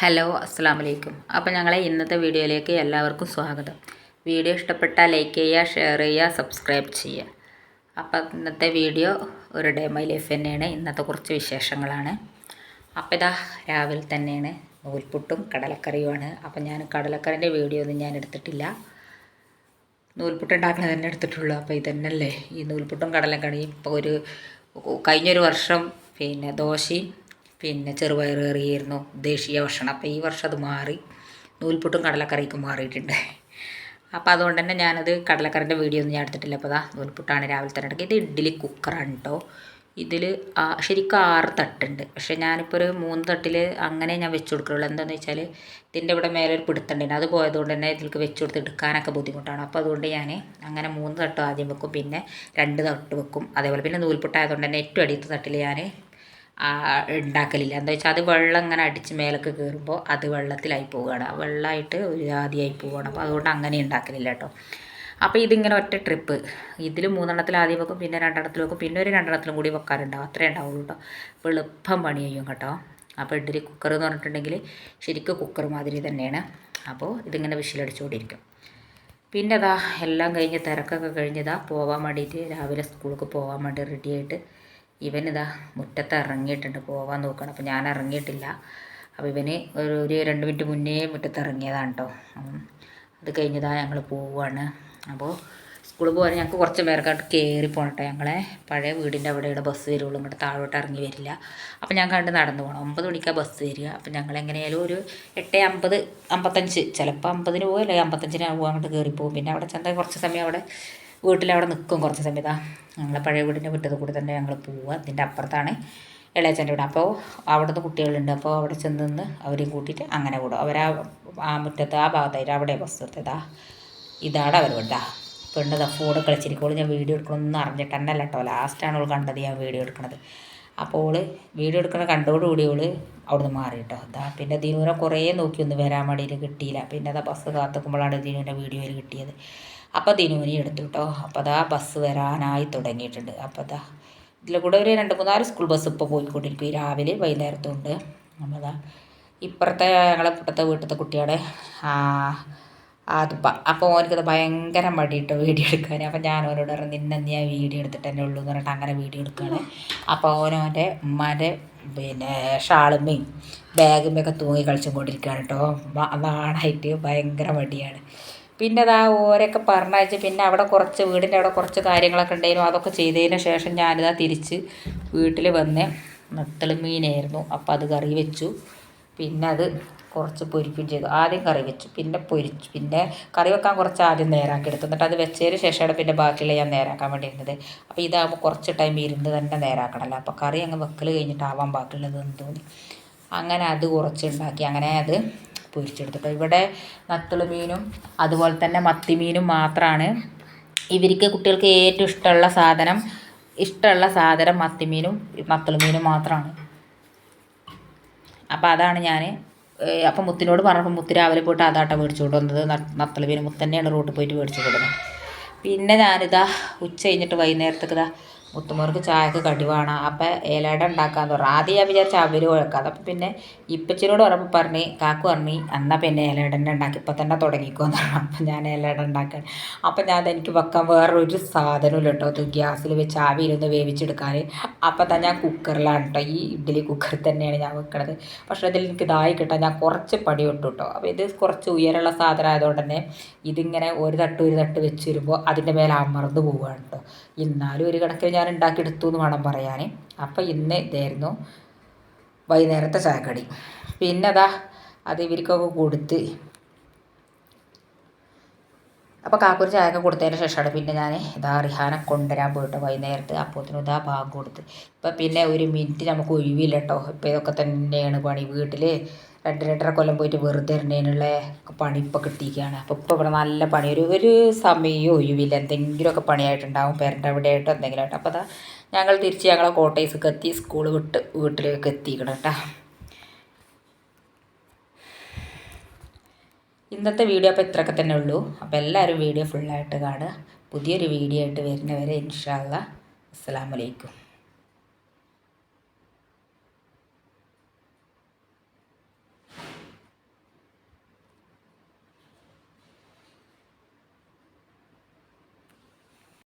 Hello അസ്സാം വലൈക്കും അപ്പോൾ ഞങ്ങളെ ഇന്നത്തെ വീഡിയോയിലേക്ക് എല്ലാവർക്കും സ്വാഗതം. വീഡിയോ ഇഷ്ടപ്പെട്ടാൽ ലൈക്ക് ചെയ്യുക ഷെയർ ചെയ്യുക സബ്സ്ക്രൈബ് ചെയ്യുക. അപ്പോൾ ഇന്നത്തെ വീഡിയോ ഒരു ഡേ മൈ ലൈഫ് തന്നെയാണ്. ഇന്നത്തെ കുറച്ച് വിശേഷങ്ങളാണ്. അപ്പോൾ ഇതാ രാവിലെ തന്നെയാണ്. നൂൽപുട്ടും കടലക്കറിയുമാണ്. അപ്പോൾ ഞാൻ കടലക്കറിന്റെ വീഡിയോ ഒന്നും ഞാൻ എടുത്തിട്ടില്ല. നൂൽപുട്ട് ഉണ്ടാക്കണത് തന്നെ എടുത്തിട്ടുള്ളൂ. അപ്പോൾ ഇതന്നല്ലേ ഈ നൂൽപുട്ടും കടലക്കറിയും ഇപ്പോൾ ഒരു കഴിഞ്ഞൊരു വർഷം പിന്നെ ദോശയും പിന്നെ ചെറുപയർ കറിയായിരുന്നു ദേശീയ ഭക്ഷണം. അപ്പോൾ ഈ വർഷം അത് മാറി നൂൽപുട്ടും കടലക്കറിക്കും മാറിയിട്ടുണ്ട്. അപ്പോൾ അതുകൊണ്ട് തന്നെ ഞാനത് കടലക്കറിന്റെ വീഡിയോ ഒന്നും ഞാൻ എടുത്തിട്ടില്ല. അപ്പോൾ അതാ നൂൽപുട്ടാണ് രാവിലെ തന്നെ എടുക്കുക ഇത് ഇഡ്ഡലി കുക്കറാണ് കേട്ടോ ഇതിൽ ശരിക്കും ആറ് തട്ടുണ്ട്. പക്ഷേ ഞാനിപ്പോൾ ഒരു മൂന്ന് തട്ടിൽ അങ്ങനെ ഞാൻ വെച്ച് കൊടുക്കുള്ളൂ. എന്താണെന്ന് വെച്ചാൽ ഇതിന്റെ ഇവിടെ മേലെ ഒരു പിടുത്തുണ്ടായിരുന്നു അത് പോയതുകൊണ്ട് തന്നെ ഇതിലേക്ക് വെച്ച് കൊടുത്ത് എടുക്കാനൊക്കെ ബുദ്ധിമുട്ടാണ്. അപ്പോൾ അതുകൊണ്ട് ഞാൻ അങ്ങനെ മൂന്ന് തട്ട് ആദ്യം വെക്കും. പിന്നെ രണ്ട് തട്ട് വെക്കും. അതേപോലെ പിന്നെ നൂൽപുട്ടായതുകൊണ്ട് തന്നെ ഏറ്റവും അടിയത്തെ തട്ടിൽ ഞാൻ ഉണ്ടാക്കലില്ല എന്താ വെച്ചാൽ അത് വെള്ളം ഇങ്ങനെ അടിച്ച് മേലൊക്കെ കയറുമ്പോൾ അത് വെള്ളത്തിലായി പോവുകയാണ് വെള്ളമായിട്ട് ഒരു ആദ്യമായി പോവുകയാണ് അപ്പോൾ അതുകൊണ്ട് അങ്ങനെ ഉണ്ടാക്കലില്ല കേട്ടോ. അപ്പോൾ ഇതിങ്ങനെ ഒറ്റ ട്രിപ്പ് ഇതിൽ മൂന്നെണ്ണത്തിൽ ആദ്യം വെക്കും പിന്നെ രണ്ടെണ്ണത്തിൽ വെക്കും പിന്നെ ഒരു രണ്ടെണ്ണത്തിലും കൂടി വെക്കാറുണ്ടാവും. അത്രേ ഉണ്ടാവുള്ളൂ കേട്ടോ. അപ്പോൾ എളുപ്പം പണി ചെയ്യും കേട്ടോ. അപ്പോൾ ഇഡ്ഡലി കുക്കർ എന്ന് പറഞ്ഞിട്ടുണ്ടെങ്കിൽ ശരിക്കും കുക്കർ മാതിരി തന്നെയാണ്. അപ്പോൾ ഇതിങ്ങനെ വിഷിലടിച്ചുകൊണ്ടിരിക്കും പിന്നെ അതാ എല്ലാം കഴിഞ്ഞ് തിരക്കൊക്കെ കഴിഞ്ഞതാ പോകാൻ വേണ്ടിയിട്ട് രാവിലെ സ്കൂൾക്ക് പോകാൻ വേണ്ടി റെഡിയായിട്ട് ഇവനിതാ മുറ്റത്ത് ഇറങ്ങിയിട്ടുണ്ട് പോവാൻ നോക്കണം. അപ്പോൾ ഞാൻ ഇറങ്ങിയിട്ടില്ല. അപ്പോൾ ഇവന് ഒരു ഒരു രണ്ട് മിനിറ്റ് മുന്നേ മുറ്റത്ത് ഇറങ്ങിയതാണ് കേട്ടോ അത് കഴിഞ്ഞതാ ഞങ്ങൾ പോവുകയാണ് അപ്പോൾ സ്കൂളിൽ പോകാൻ ഞങ്ങൾക്ക് കുറച്ച് പേർക്കായിട്ട് കയറി പോകണം ഞങ്ങളെ പഴയ വീടിന്റെ അവിടെയുള്ള ബസ് വരുള്ളൂ. ഇങ്ങോട്ട് താഴോട്ട് ഇറങ്ങി വരില്ല. അപ്പോൾ ഞാൻ കണ്ട് നടന്നു പോകണം ഒമ്പത് മണിക്കാണ് ബസ് വരിക. അപ്പോൾ ഞങ്ങൾ എങ്ങനെയായാലും ഒരു എട്ട് അമ്പത് അമ്പത്തഞ്ച്. ചിലപ്പോൾ അമ്പതിന് പോകും അല്ലെങ്കിൽ അമ്പത്തഞ്ചിന് പോകും അങ്ങോട്ട് കയറിപ്പോകും പിന്നെ അവിടെ ചെന്നാൽ കുറച്ച് സമയം അവിടെ വീട്ടിലവിടെ നിൽക്കും കുറച്ച് സമയത്ത് ഞങ്ങളെ പഴയ വീടിന്റെ വീട്ടിൽ കൂടി തന്നെ ഞങ്ങൾ പോവുക. ഇതിന്റെ അപ്പുറത്താണ് ഇളയച്ചന്റെ വീട്. അപ്പോൾ അവിടുന്ന് കുട്ടികളുണ്ട്. അപ്പോൾ അവിടെ ചെന്ന് നിന്ന് അവരെയും കൂട്ടിയിട്ട് അങ്ങനെ കൂടും അവരാ ആ മുറ്റത്ത് ആ ഭാഗത്തായിട്ട് അവിടെ ബസ് നിർത്തിയതാ ഇതാണ് അവർ വിടാ. പെണ്ണതാ ഫോൺ കളിച്ചിരിക്കോളൂ ഞാൻ വീഡിയോ എടുക്കണമെന്ന് അറിഞ്ഞിട്ട് തന്നെ അല്ല കേട്ടോ. ലാസ്റ്റാണ് അവൾ കണ്ടത് ഞാൻ വീഡിയോ എടുക്കണത്. അപ്പോൾ ഓൾ വീഡിയോ എടുക്കണ കണ്ടോടുകൂടി ഓൾ അവിടുന്ന് മാറി കേട്ടോ. അതാ പിന്നെ ദീനുവിനെ കുറേ നോക്കി ഒന്ന് വരാൻ വേണ്ടിയിട്ട് കിട്ടിയില്ല. പിന്നെ അതാ ബസ് കാത്തുക്കുമ്പോഴാണ് ദീനുവിന്റെ വീഡിയോയിൽ കിട്ടിയത്. അപ്പോൾ ദിനുവിനെ എടുത്തു കേട്ടോ അപ്പോൾ അതാ ബസ് വരാനായി തുടങ്ങിയിട്ടുണ്ട്. അപ്പോൾ ദാ ഇതിൽ കൂടെ ഒരു രണ്ട് മൂന്നാൽ സ്കൂൾ ബസ് ഇപ്പോൾ പോയിക്കൊണ്ടിരിക്കും. രാവിലെ വൈകുന്നേരത്തുണ്ട്. അപ്പോൾ അതാ ഇപ്പുറത്തെ ഞങ്ങളെ ഇപ്പുറത്തെ വീട്ടിലത്തെ കുട്ടിയുടെ അതിപ്പ അപ്പോൾ ഓനക്കത് ഭയങ്കര മടിയിട്ടോ വീഡിയോ എടുക്കാൻ അപ്പോൾ ഞാൻ ഓനോട് പറഞ്ഞു നിന്നെ ഞാൻ വീഡിയോ എടുത്തിട്ട് തന്നെ ഉള്ളൂ എന്ന് പറഞ്ഞിട്ട് അങ്ങനെ വീഡിയോ എടുക്കുകയാണ് അപ്പോൾ ഓനോന്റെ ഉമ്മാന്റെ പിന്നെ ഷാളുമ്മയും ബാഗുമ്മയൊക്കെ തൂങ്ങി കളിച്ചും കൊണ്ടിരിക്കുകയാണ് കേട്ടോ നാണായിട്ട് ഭയങ്കര മടിയാണ്. പിന്നെ ആ ഓരൊക്കെ പറഞ്ഞയച്ച് പിന്നെ അവിടെ കുറച്ച് വീടിന്റെ അവിടെ കുറച്ച് കാര്യങ്ങളൊക്കെ ഉണ്ടായിരുന്നു. അതൊക്കെ ചെയ്തതിന് ശേഷം ഞാനിതാ തിരിച്ച് വീട്ടിൽ വന്ന് നത്തളി മീനായിരുന്നു. അപ്പോൾ അത് കറി വെച്ചു. പിന്നെ അത് കുറച്ച് പൊരിപ്പും ചെയ്തു. ആദ്യം കറി വെച്ചു. പിന്നെ പൊരിച്ചു. പിന്നെ കറി വെക്കാൻ കുറച്ച് ആദ്യം നേരാക്കി എടുത്തു. എന്നിട്ട് അത് വെച്ചതിന് ശേഷമാണ് പിന്നെ ബാക്കിയുള്ള ഞാൻ നേരാക്കാൻ വേണ്ടി ഇരുന്നത് അപ്പോൾ ഇതാകുമ്പോൾ കുറച്ച് ടൈം ഇരുന്ന് തന്നെ നേരാക്കണമല്ലോ അപ്പോൾ കറി അങ്ങ് വെക്കൽ കഴിഞ്ഞിട്ടാവാൻ ബാക്കിയുള്ളത് എന്ന് തോന്നി അങ്ങനെ അത് കുറച്ച് ഉണ്ടാക്കി. അങ്ങനെ അത് പൊരിച്ചെടുത്തിട്ട് ഇവിടെ നത്തുൾ മീനും അതുപോലെ തന്നെ മത്തി മീനും മാത്രമാണ് ഇവർക്ക് കുട്ടികൾക്ക് ഏറ്റവും ഇഷ്ടമുള്ള സാധനം ഇഷ്ടമുള്ള സാധനം മത്തിമീനും നത്തുൾ മീനും മാത്രമാണ് അപ്പോൾ അതാണ് ഞാൻ അപ്പം മുത്തിനോട് പറഞ്ഞപ്പോൾ മുത്തി രാവിലെ പോയിട്ട് അതാട്ട മേടിച്ചു കൊണ്ടുവന്നത്. നത്തൾ മീൻ മുത്തന്നെയാണ് റോട്ടിൽ പോയിട്ട് മേടിച്ചു കൊടുക്കുന്നത് പിന്നെ ഞാനിതാ ഉച്ച കഴിഞ്ഞിട്ട് വൈകുന്നേരത്തേക്ക് ഇതാ മുത്തുമോർക്ക് ചായക്ക് കടി വേണം. അപ്പം ഇലട ഉണ്ടാക്കാന്ന് പറഞ്ഞു. ആദ്യം ഞാൻ വിചാരിച്ച അവർ കുഴക്കാം അപ്പം പിന്നെ ഇപ്പച്ചിനോട് പറഞ്ഞു പറഞ്ഞ് കാക്കു പറഞ്ഞു എന്നാൽ പിന്നെ ഇലട തന്നെ ഉണ്ടാക്കി. ഇപ്പം തന്നെ തുടങ്ങിക്കോന്ന് പറഞ്ഞു. അപ്പം ഞാൻ ഇലട ഉണ്ടാക്കാൻ. അപ്പം ഞാൻ എനിക്ക് വെക്കാൻ വേറൊരു സാധനമില്ല കേട്ടോ. അത് ഗ്യാസിൽ വെച്ച് ആവിയിലൊന്ന് വേവിച്ചെടുക്കാൻ അപ്പം തന്നെ ഞാൻ കുക്കറിലാണ് കേട്ടോ. ഈ ഇഡ്ഡലി കുക്കറിൽ തന്നെയാണ് ഞാൻ വെക്കണത്. പക്ഷേ അതിൽ എനിക്ക് ഇതായി കിട്ടാൻ ഞാൻ കുറച്ച് പടി ഇട്ടു കേട്ടോ. അപ്പോൾ ഇത് കുറച്ച് ഉയരമുള്ള സാധനം ആയതുകൊണ്ട് തന്നെ ഇതിങ്ങനെ ഒരു തട്ട് ഒരു തട്ട് വെച്ച് വരുമ്പോൾ അതിന്റെ മേലെ അമർന്ന് പോവുകയാണ് കേട്ടോ. എന്നാലും ഒരു കണക്കിന് ഞാൻ ഉണ്ടാക്കിയെടുത്തു എന്ന് വേണം പറയാൻ അപ്പോൾ ഇന്ന് ഇതായിരുന്നു വൈകുന്നേരത്തെ ചായക്കടി. പിന്നെ അതാ അത് ഇവർക്കൊക്കെ കൊടുത്ത് അപ്പോൾ കാക്കൂർ ചായയൊക്കെ കൊടുത്തതിന് ശേഷമാണ് പിന്നെ ഞാൻ ഇതാ റിഹാനെ കൊണ്ടുവരാൻ പോയിട്ട് വൈകുന്നേരത്ത് അപ്പോത്തിനും ഇതാ ഭാഗം കൊടുത്ത്. ഇപ്പം പിന്നെ ഒരു മിനിറ്റ് നമുക്ക് ഒഴിവില്ല കേട്ടോ ഇപ്പം ഇതൊക്കെ തന്നെയാണ് പണി. വീട്ടിൽ രണ്ട് രണ്ടര കൊല്ലം പോയിട്ട് വെറുതെ ഇരുന്നതിനുള്ള പണി ഇപ്പം കിട്ടിയിരിക്കുകയാണ്. അപ്പോൾ ഇപ്പോൾ ഇവിടെ നല്ല പണി. ഒരു ഒരു സമയം ഒഴിവില്ല. എന്തെങ്കിലുമൊക്കെ പണിയായിട്ടുണ്ടാവും. പേരന്റെ അവിടെ ആയിട്ടോ എന്തെങ്കിലും ആയിട്ടോ അപ്പോൾ അതാ ഞങ്ങൾ തിരിച്ച് ഞങ്ങളെ കോട്ടേഴ്സൊക്കെ എത്തി സ്കൂൾ വിട്ട് വീട്ടിലേക്ക് എത്തിക്കണം കേട്ടോ ഇന്നത്തെ വീഡിയോ അപ്പോൾ ഇത്രയൊക്കെ തന്നെ ഉള്ളൂ. അപ്പോൾ എല്ലാവരും വീഡിയോ ഫുള്ളായിട്ട് കാണുക. പുതിയൊരു വീഡിയോ ആയിട്ട് വരുന്നവരെ ഇൻഷാല്ല അസ്സാം വലൈക്കും